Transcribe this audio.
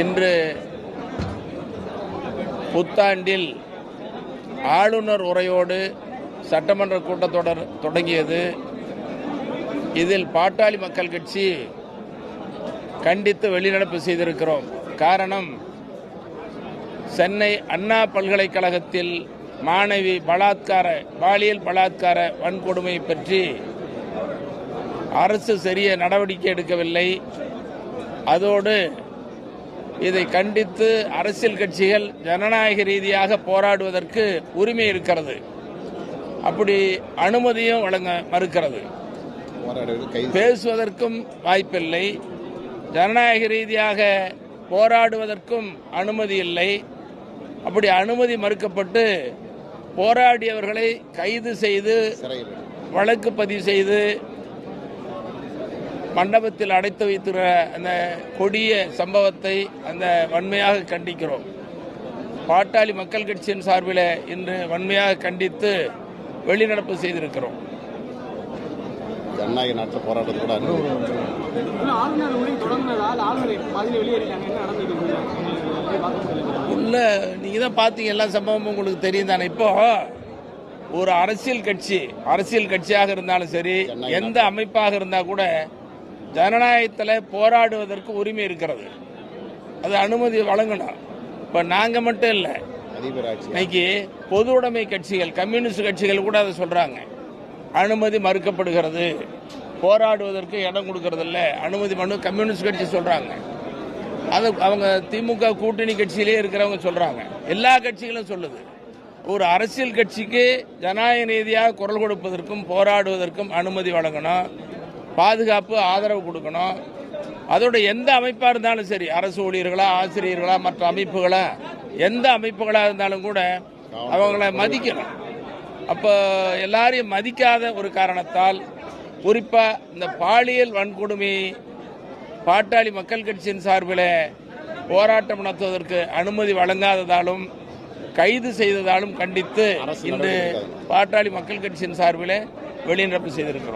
இன்று புத்தாண்டில் ஆளுநர் உரையோடு சட்டமன்ற கூட்டத்தொடர் தொடங்கியது. இதில் பாட்டாளி மக்கள் கட்சி கண்டித்து வெளிநடப்பு செய்திருக்கிறோம். காரணம் சென்னை அண்ணா பல்கலைக்கழகத்தில் மாணவி பலாத்கார பாலியல் பலாத்கார வன்கொடுமை பற்றி அரசு சரிய நடவடிக்கை எடுக்கவில்லை. அதோடு இதை கண்டித்து அரசியல் கட்சிகள் ஜனநாயக ரீதியாக போராடுவதற்கு உரிமை இருக்கிறது. அப்படி அனுமதியும் வழங்க மறுக்கிறது. பேசுவதற்கும் வாய்ப்பில்லை. ஜனநாயக ரீதியாக போராடுவதற்கும் அனுமதி இல்லை. அப்படி அனுமதி மறுக்கப்பட்டு போராடியவர்களை கைது செய்து வழக்கு பதிவு செய்து மண்டபத்தில் அடைத்து வைத்திருக்கிற அந்த கொடிய சம்பவத்தை அந்த வன்மையாக கண்டிக்கிறோம். பாட்டாளி மக்கள் கட்சியின் சார்பில் இன்று வன்மையாக கண்டித்து வெளிநடப்பு செய்திருக்கிறோம். ஜனநாயக நாட்டில் போராட்டத்தை கூட உள்ள நீங்க தான் பார்த்தீங்க எல்லா சம்பவமும் உங்களுக்கு தெரியும் தானே. இப்போ ஒரு அரசியல் கட்சி அரசியல் கட்சியாக இருந்தாலும் சரி எந்த அமைப்பாக இருந்தால் கூட ஜனநாயகத்தில் போராடுவதற்கு உரிமை இருக்கிறது. அது அனுமதி வழங்கணும் இப்போ நாங்கள் மட்டும் இல்லை. இன்னைக்கு பொது உடைமை கட்சிகள் கம்யூனிஸ்ட் கட்சிகள் கூட அதை சொல்றாங்க. அனுமதி மறுக்கப்படுகிறது. போராடுவதற்கு இடம் கொடுக்கறதில்ல. அனுமதி மனு கம்யூனிஸ்ட் கட்சி சொல்றாங்க. அது அவங்க திமுக கூட்டணி கட்சியிலே இருக்கிறவங்க சொல்றாங்க. எல்லா கட்சிகளும் சொல்லுது. ஒரு அரசியல் கட்சிக்கு ஜனநாயக ரீதியாக குரல் கொடுப்பதற்கும் போராடுவதற்கும் அனுமதி வழங்கணும் பாதுகாப்பு ஆதரவு கொடுக்கணும். அதோட எந்த அமைப்பாக இருந்தாலும் சரி அரசு ஊழியர்களா ஆசிரியர்களா மற்ற அமைப்புகளா எந்த அமைப்புகளாக இருந்தாலும் கூட அவங்கள மதிக்கணும். அப்போ எல்லாரையும் மதிக்காத ஒரு காரணத்தால் குறிப்பாக இந்த பாலியல் வன்கொடுமை பாட்டாளி மக்கள் கட்சியின் சார்பில் போராட்டம் நடத்துவதற்கு அனுமதி வழங்காததாலும் கைது செய்ததாலும் கண்டித்து இன்று பாட்டாளி மக்கள் கட்சியின் சார்பில் வெளிநடப்பு செய்திருக்கிறோம்.